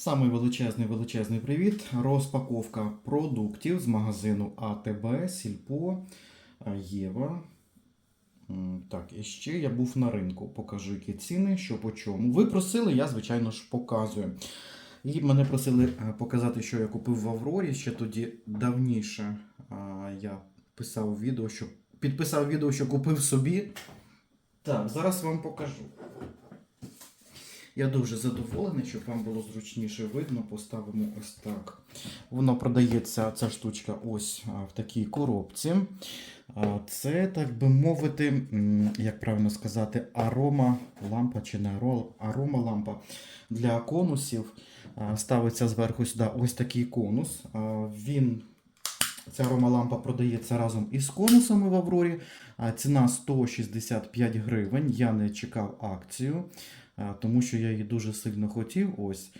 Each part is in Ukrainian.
Самий величезний величезний привіт. Розпаковка продуктів з магазину АТБ, Сільпо, е, Єва. Так, і ще я був на ринку. Покажу, які ціни, що по чому. Ви просили, я, звичайно ж, показую. І мене просили е, показати, що я купив в Аврорі. Ще тоді давніше е, я писав відео, що підписав відео, що купив собі. Так, зараз вам покажу. Я дуже задоволений, щоб вам було зручніше видно. Поставимо ось так. Воно продається, ця штучка, ось в такій коробці. Це, так би мовити, як правильно сказати, арома лампа чи не арома лампа для конусів. Ставиться зверху сюди ось такий конус. Він Ця аромалампа продається разом із конусами в Аврорі. Ціна 165 гривень. Я не чекав акцію, тому що я її дуже сильно хотів. Ось.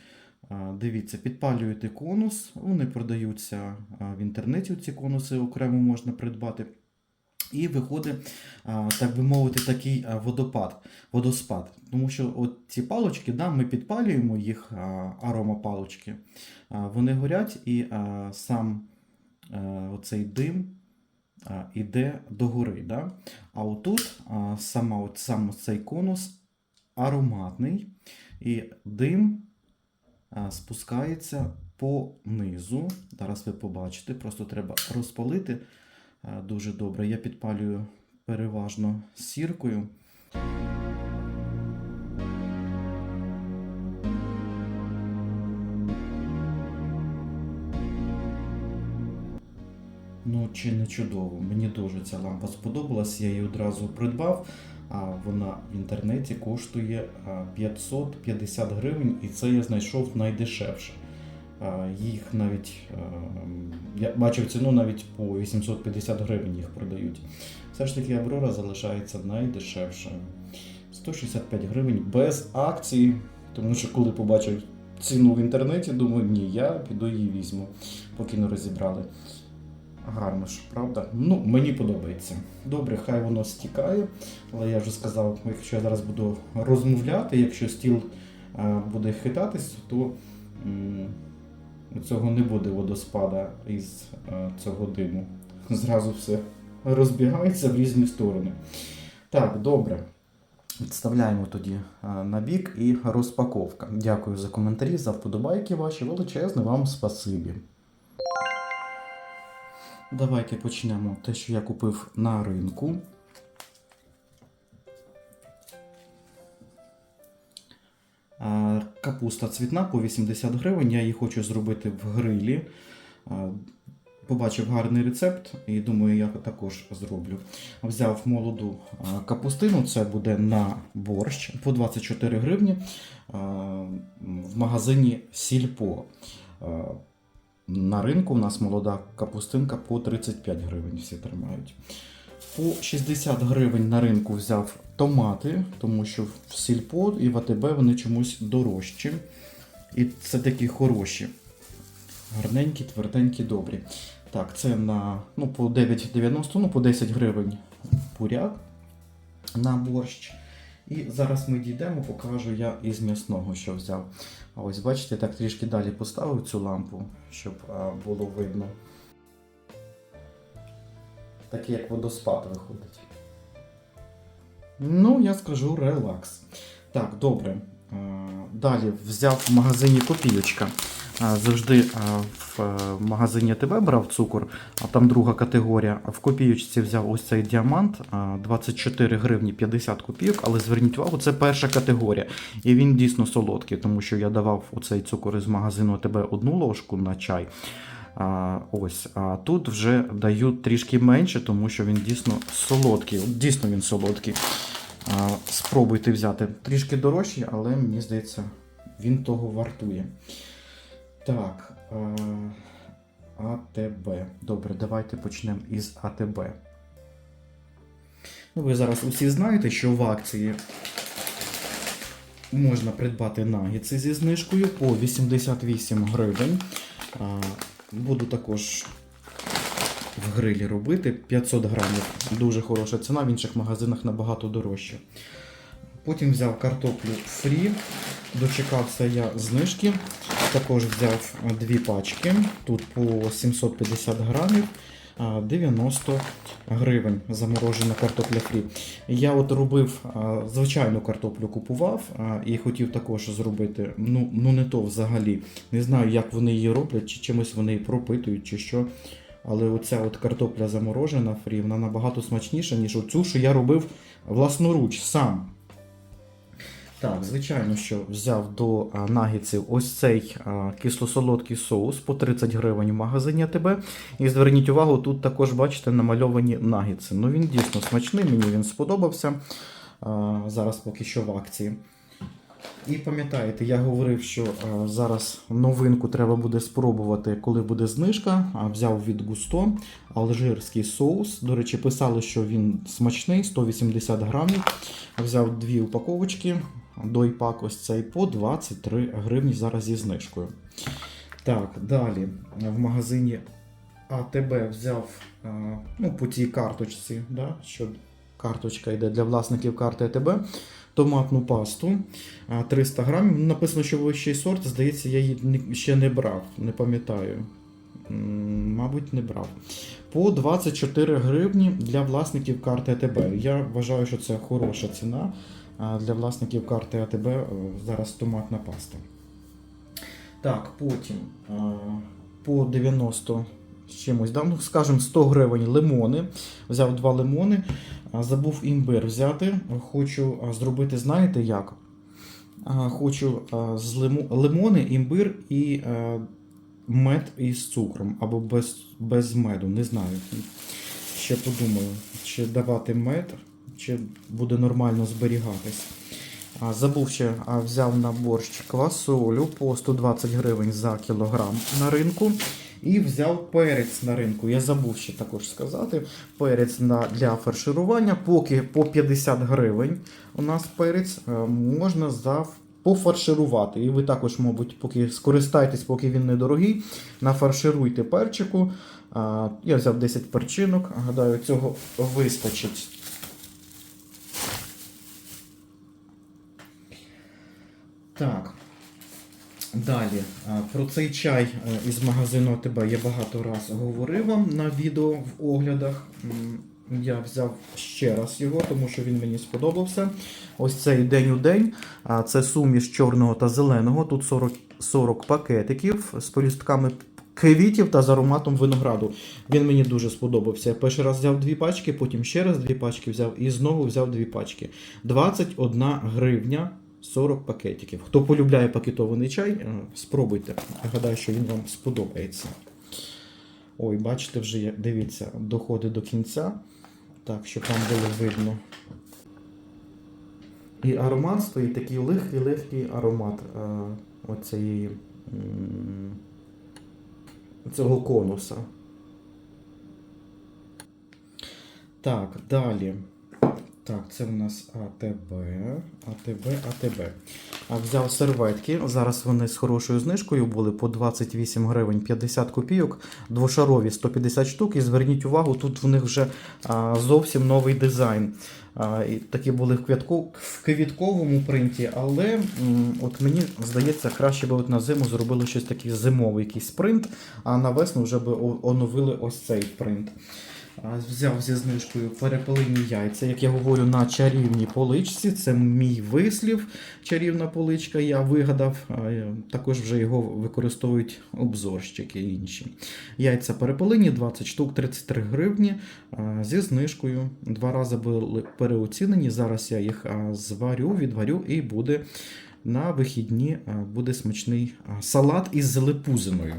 Дивіться, підпалюєте конус, вони продаються в інтернеті. Ці конуси окремо можна придбати. І виходить, так би мовити, такий водопад, водоспад. Тому що от ці палочки, да, ми підпалюємо їх, аромапалочки, вони горять і сам е, оцей дим іде догори. Да? А отут сама, от, сам цей конус ароматний, і дим спускається по низу. Зараз ви побачите, просто треба розпалити дуже добре. Я підпалюю переважно сіркою. Ну, чи не чудово. Мені дуже ця лампа сподобалась, я її одразу придбав. А вона в інтернеті коштує 550 гривень, і це я знайшов найдешевше. Їх навіть я бачив ціну навіть по 850 гривень їх продають. Все ж таки Аврора залишається найдешевшою. 165 гривень без акції, тому що коли побачив ціну в інтернеті, думаю, ні, я піду її візьму, поки не розібрали. Гарно ж, правда? Ну, мені подобається. Добре, хай воно стікає, але я вже сказав, якщо я зараз буду розмовляти, якщо стіл е, буде хитатись, то цього не буде водоспада із е, цього диму. Зразу все розбігається в різні сторони. Так, добре. Відставляємо тоді е, на бік і розпаковка. Дякую за коментарі, за вподобайки ваші. Величезне вам спасибі. Давайте почнемо те, що я купив на ринку. Е, Капуста цвітна по 80 гривень. Я її хочу зробити в грилі. Е, Побачив гарний рецепт і думаю, я також зроблю. Взяв молоду е, капустину, це буде на борщ по 24 гривні в магазині Сільпо. На ринку у нас молода капустинка по 35 гривень всі тримають. По 60 гривень на ринку взяв томати, тому що в сільпо і в АТБ вони чомусь дорожчі. І це такі хороші. Гарненькі, тверденькі, добрі. Так, це на ну, по 9,90, ну по 10 гривень буряк на борщ. І зараз ми дійдемо, покажу я із м'ясного, що взяв. А ось бачите, так трішки далі поставив цю лампу, щоб було видно. Такий як водоспад виходить. Ну, я скажу релакс. Так, добре. Далі взяв в магазині копійочка. Завжди а, в е, магазині ТВ брав цукор, а там друга категорія. А в копійочці взяв ось цей діамант 24 гривні 50 копійок, але зверніть увагу, це перша категорія. І він дійсно солодкий, тому що я давав оцей цукор із магазину ТБ одну ложку на чай. А, ось, а тут вже даю трішки менше, тому що він дійсно солодкий. От дійсно він солодкий. А, спробуйте взяти трішки дорожчий, але мені здається, він того вартує. Так. А, АТБ. Добре, давайте почнемо із АТБ. Ну, ви зараз усі знаєте, що в акції можна придбати нагідси зі знижкою по 88 гривень. Буду також в грилі робити 500 грамів. Дуже хороша ціна, в інших магазинах набагато дорожче. Потім взяв картоплю фрі, дочекався я знижки. Також взяв дві пачки. Тут по 750 грамів. 90 гривень заморожена картопля фрі. Я от робив звичайну картоплю купував і хотів також зробити. Ну, ну не то взагалі. Не знаю, як вони її роблять, чи чимось вони її пропитують, чи що. Але оця от картопля заморожена фрі, вона набагато смачніша, ніж оцю, що я робив власноруч сам. Так, звичайно, що взяв до а, нагідців ось цей кисло-солодкий соус по 30 гривень в магазині АТБ. І зверніть увагу, тут також, бачите, намальовані нагідці. Ну він дійсно смачний, мені він сподобався. Зараз поки що в акції. І пам'ятаєте, я говорив, що зараз новинку треба буде спробувати, коли буде знижка. Взяв від Густо алжирський соус. До речі, писали, що він смачний, 180 грамів. Взяв дві упаковочки. Дойпак ось цей по 23 гривні зараз зі знижкою. Так, далі в магазині АТБ взяв ну, по цій карточці, да, що карточка йде для власників карти АТБ. Томатну пасту 300 грамів. Написано, що вищий сорт, здається, я її ще не брав, не пам'ятаю. Мабуть, не брав. По 24 гривні для власників карти АТБ. Я вважаю, що це хороша ціна для власників карти АТБ. е, Зараз томатна паста. Так, потім по 90 з чимось, да? ну, скажімо, 100 гривень лимони. Взяв два лимони, забув імбир взяти. Хочу зробити, знаєте як? Хочу з лимо, лимони, імбир і мед із цукром або без, без меду, не знаю. Ще подумаю, чи давати мед, чи буде нормально зберігатись. Забув ще, а, взяв на борщ квасолю по 120 гривень за кілограм на ринку. І взяв перець на ринку. Я забув ще також сказати. Перець на, для фарширування, поки по 50 гривень у нас перець е, можна за, пофарширувати. І ви також, мабуть, поки скористайтесь, поки він недорогий, нафаршируйте перчику. Я взяв 10 перчинок, гадаю, цього вистачить. Так. Далі, про цей чай е, із магазину АТБ я багато раз говорив вам на відео в оглядах. Я взяв ще раз його, тому що він мені сподобався. Ось цей день у день. Це суміш чорного та зеленого. Тут 40, 40 пакетиків з полістками квітів та з ароматом винограду. Він мені дуже сподобався. Я перший раз взяв дві пачки, потім ще раз дві пачки взяв і знову взяв дві пачки. 21 гривня 40 пакетиків. Хто полюбляє пакетований чай, е, спробуйте. Гадаю, що він вам сподобається. Ой, бачите, вже дивіться, доходить до кінця. Так, щоб вам було видно. І аромат стоїть такий легкий-легкий аромат е, оцієї, м, цього конуса. Так, далі. Так, це в нас АТБ, АТБ, АТБ. А взяв серветки. Зараз вони з хорошою знижкою були по 28 гривень 50 копійок, двошарові 150 штук. І зверніть увагу, тут в них вже а, зовсім новий дизайн. А, і такі були в, квітку, в квітковому принті, але м, от мені здається, краще би от на зиму зробили щось такий зимовий якийсь принт, а на весну вже би оновили ось цей принт. Взяв зі знижкою перепелині яйця, як я говорю, на чарівній поличці. Це мій вислів, чарівна поличка. Я вигадав. е, Також вже його використовують обзорщики інші. Яйця перепелині 20 штук 33 гривні. Зі знижкою. Два рази були переоцінені. Зараз я їх зварю, відварю і буде на вихідні буде смачний салат із зелепузиною.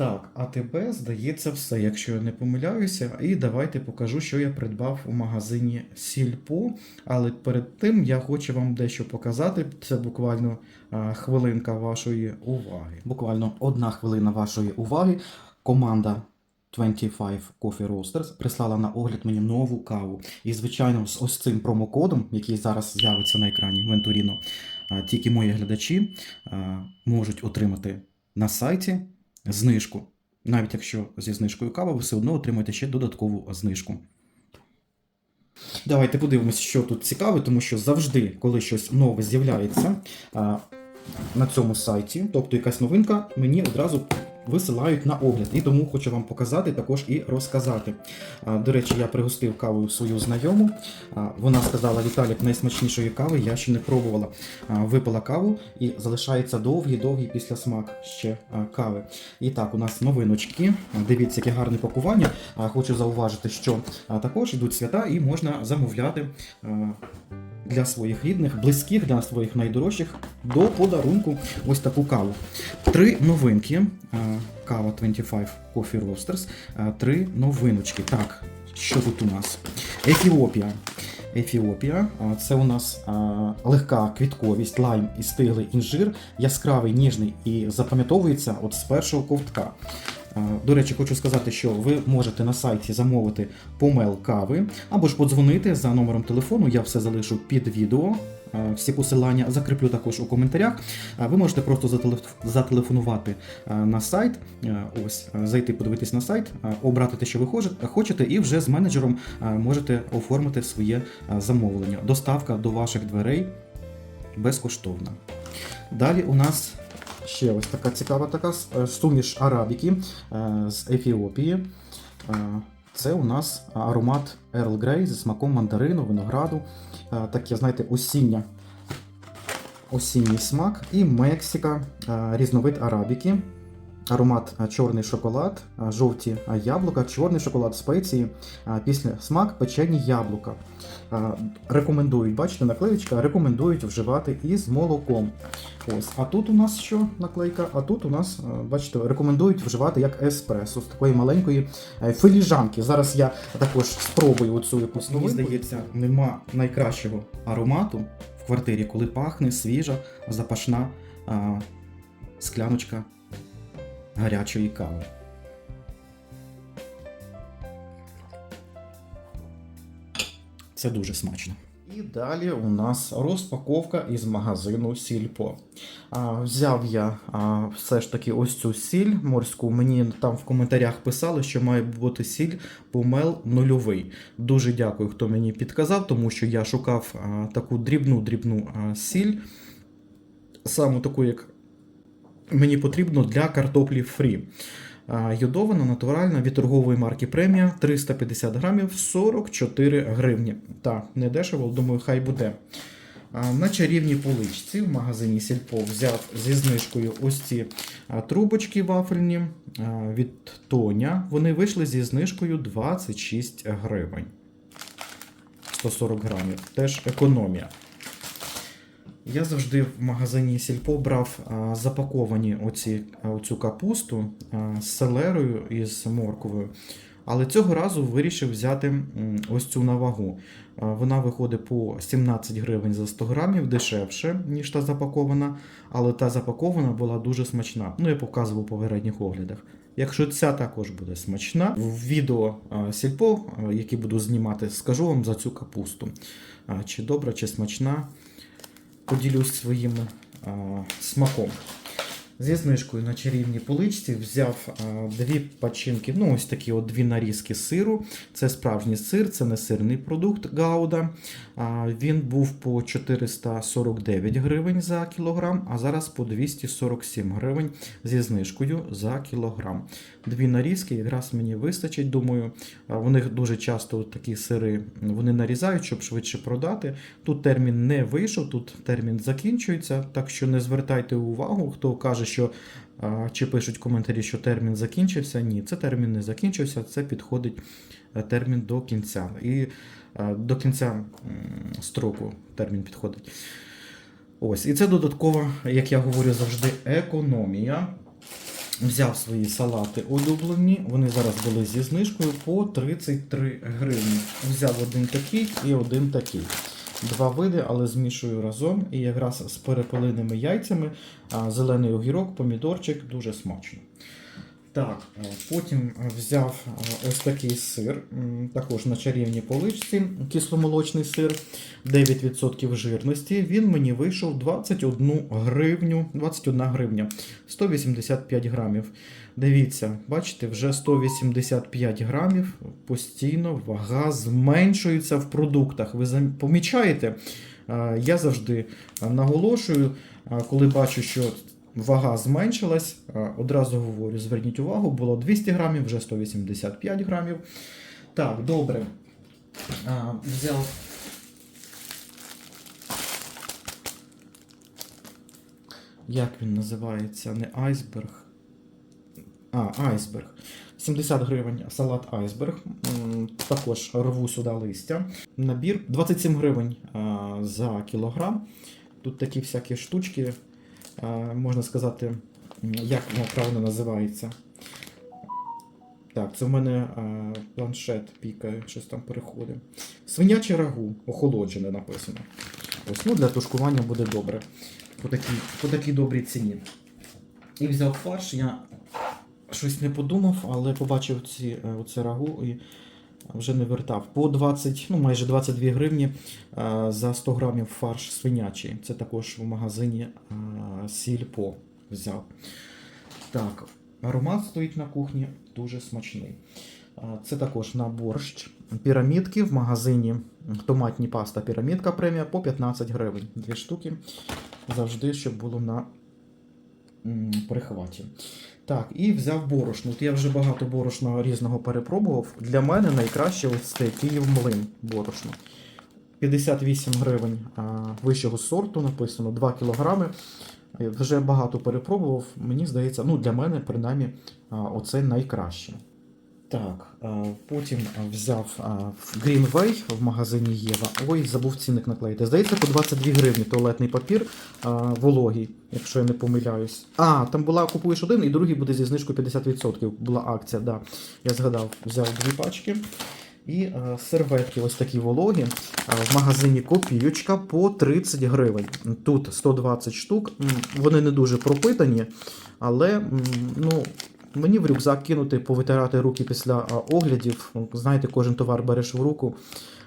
Так, а тебе здається все, якщо я не помиляюся. І давайте покажу, що я придбав у магазині Сільпо. Але перед тим я хочу вам дещо показати. Це буквально хвилинка вашої уваги. Буквально одна хвилина вашої уваги. Команда 25 Coffee Roasters прислала на огляд мені нову каву. І, звичайно, з ось цим промокодом, який зараз з'явиться на екрані Вентуріно, тільки мої глядачі можуть отримати на сайті знижку. Навіть якщо зі знижкою кава, ви все одно отримаєте ще додаткову знижку. Давайте подивимося, що тут цікаве, тому що завжди, коли щось нове з'являється, на цьому сайті, тобто якась новинка, мені одразу висилають на огляд. І тому хочу вам показати також і розказати. До речі, я пригостив кавою свою знайому. Вона сказала, Віталік, найсмачнішої кави я ще не пробувала. Випила каву і залишається довгий-довгий післясмак ще кави. І так, у нас новиночки. Дивіться, яке гарне пакування. Хочу зауважити, що також йдуть свята і можна замовляти. Для своїх рідних, близьких, для своїх найдорожчих до подарунку ось таку каву. Три новинки. Кава 25 Coffee Roasters. Три новиночки. Так, що тут у нас? Ефіопія. Ефіопія. Це у нас легка квітковість, лайм і стиглий інжир, яскравий, ніжний і запам'ятовується от з першого ковтка. А, До речі, хочу сказати, що ви можете на сайті замовити помел кави або ж подзвонити за номером телефону. Я все залишу під відео. Всі посилання закріплю також у коментарях. Ви можете просто зателефонувати на сайт, ось зайти подивитись на сайт, обрати те, що ви хочете, і вже з менеджером можете оформити своє замовлення. Доставка до ваших дверей безкоштовна. Далі у нас ще ось така цікава така е, суміш арабіки е, з Ефіопії. Е, Це у нас аромат Earl Grey зі смаком мандарину, винограду. Таке, знаєте, осіння, осінній смак. І Мексика, різновид арабіки. Аромат е, чорний шоколад, е, жовті е, яблука, чорний шоколад спеції, після смак печені яблука. Рекомендують, бачите, наклеєчка, рекомендують вживати із молоком. Ось, а тут у нас що наклейка? А тут у нас, бачите, рекомендують вживати як еспресо з такої маленької філіжанки. Зараз я також спробую оцю якусь Мені здається, нема найкращого аромату в квартирі, коли пахне свіжа, запашна а, скляночка гарячої кави. Це дуже смачно. І далі у нас розпаковка із магазину Сільпо. А, взяв я а, все ж таки ось цю сіль морську. Мені там в коментарях писали, що має бути сіль помел нульовий. Дуже дякую, хто мені підказав, тому що я шукав а, таку дрібну-дрібну а, сіль, саме таку, як мені потрібно для картоплі фрі. Йодована, натуральна від торгової марки премія 350 грамів 44 гривні. Так, не дешево, думаю, хай буде. На чарівній поличці в магазині Сільпо взяв зі знижкою ось ці трубочки вафельні від Тоня. Вони вийшли зі знижкою 26 гривень. 140 грамів. Теж економія. Я завжди в магазині Сільпо брав а, запаковані оці, оцю капусту а, з селерою і з морквою. Але цього разу вирішив взяти ось цю на вагу. Вона виходить по 17 гривень за 100 грамів, дешевше, ніж та запакована, але та запакована була дуже смачна. Ну, я показував у попередніх оглядах. Якщо ця також буде смачна, в відео Сільпо, а, яке буду знімати, скажу вам за цю капусту. Чи добра, чи смачна поділюсь своїм а, смаком. Зі знижкою на чарівній поличці взяв а, дві пачинки, ну ось такі от дві нарізки сиру. Це справжній сир, це не сирний продукт Гауда. А, він був по 449 гривень за кілограм, а зараз по 247 гривень зі знижкою за кілограм. Дві нарізки якраз мені вистачить, думаю. В них дуже часто такі сири вони нарізають, щоб швидше продати. Тут термін не вийшов, тут термін закінчується, так що не звертайте увагу, хто каже, що чи пишуть коментарі, що термін закінчився. Ні, це термін не закінчився, це підходить е, термін до кінця. І е, до кінця строку термін підходить. Ось, і це додатково, як я говорю завжди, економія. Взяв свої салати улюблені, вони зараз були зі знижкою по 33 гривні. Взяв один такий і один такий. Два види, але змішую разом. І якраз з перепелиними яйцями, зелений огірок, помідорчик дуже смачно. Так, е, потім взяв е, ось такий сир, також на чарівній поличці, кисломолочний сир, 9% жирності. Він мені вийшов 21 гривню, 21 гривня, 185 грамів. Дивіться, бачите, вже 185 грамів, постійно вага зменшується в продуктах. Ви помічаєте? Е, Я завжди е, наголошую, Коли бачу, що вага зменшилась, одразу говорю: зверніть увагу, було 200 грамів, вже 185 грамів. Так, добре. А, Взяв. Як він називається? Не айсберг. А, айсберг. 70 гривень салат айсберг. Також рву сюди листя. Набір 27 гривень за кілограм. Тут такі всякі штучки, можна сказати, як воно правильно називається. Так, це в мене а, планшет пікає, щось там переходить. Свиняче рагу, охолоджене написано. Ось, ну, для тушкування буде добре. По такій, по такій добрій ціні. І взяв фарш, я щось не подумав, але побачив ці, е, оце рагу і вже не вертав. По 20, ну майже 22 гривні е, за 100 грамів фарш свинячий. Це також в магазині е, Сільпо взяв. Так, аромат стоїть на кухні, дуже смачний. Е, Це також на борщ. Пірамідки в магазині томатні паста пірамідка премія по 15 гривень. Дві штуки. Завжди, щоб було на прихваті. Так, і взяв борошно. От я вже багато борошна різного перепробував. Для мене найкраще ось це Київ млин борошно. 58 гривень вищого сорту написано, 2 кілограми. Вже багато перепробував. Мені здається, ну для мене принаймні оце найкраще. Так, потім взяв а, в Greenway в магазині Єва. Ой, забув цінник наклеїти. Здається, по 22 гривні туалетний папір вологий, якщо я не помиляюсь. А, там була купуєш один, і другий буде зі знижкою 50%. Була акція, да. Я згадав, взяв дві пачки. І е, серветки ось такі вологі. Е, в магазині Копійочка по 30 гривень. Тут 120 штук. Вони не дуже пропитані, але ну, мені в рюкзак кинути, повитирати руки після оглядів. Знаєте, кожен товар береш в руку.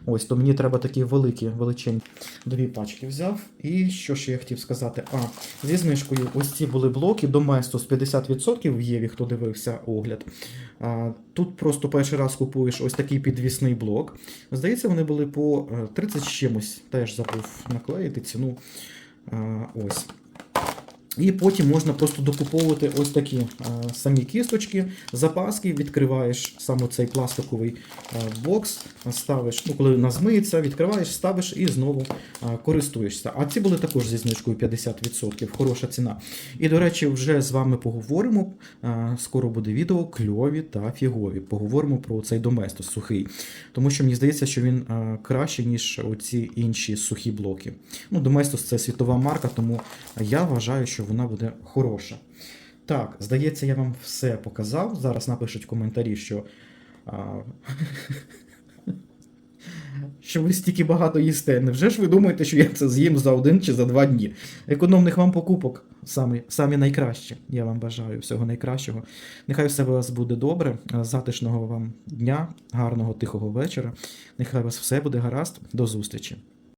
Ось, то мені треба такі великі, величезні. Дві пачки взяв. І що ще я хотів сказати? А, зі знижкою ось ці були блоки до Местос 50% в Єві, хто дивився огляд. А, тут просто перший раз купуєш ось такий підвісний блок. Здається, вони були по е, 30 з чимось. Теж забув наклеїти ціну. А, ось. І потім можна просто докуповувати ось такі е, самі кісточки, запаски, відкриваєш саме цей пластиковий е, бокс, ставиш, ну коли назмиється, відкриваєш, ставиш і знову е, користуєшся. А ці були також зі знижкою 50%, хороша ціна. І, до речі, вже з вами поговоримо. Скоро буде відео кльові та фігові. Поговоримо про цей доместос сухий. Тому що мені здається, що він краще, ніж оці інші сухі блоки. Ну, Доместос це світова марка, тому я вважаю, що вона буде хороша. Так, здається, я вам все показав. Зараз напишуть коментарі, що. А... Що ви стільки багато їсте. Невже ж ви думаєте, що я це з'їм за один чи за два дні? Економних вам покупок самі, самі найкращі. Я вам бажаю всього найкращого. Нехай все у вас буде добре, затишного вам дня, гарного тихого вечора. Нехай у вас все буде гаразд. До зустрічі.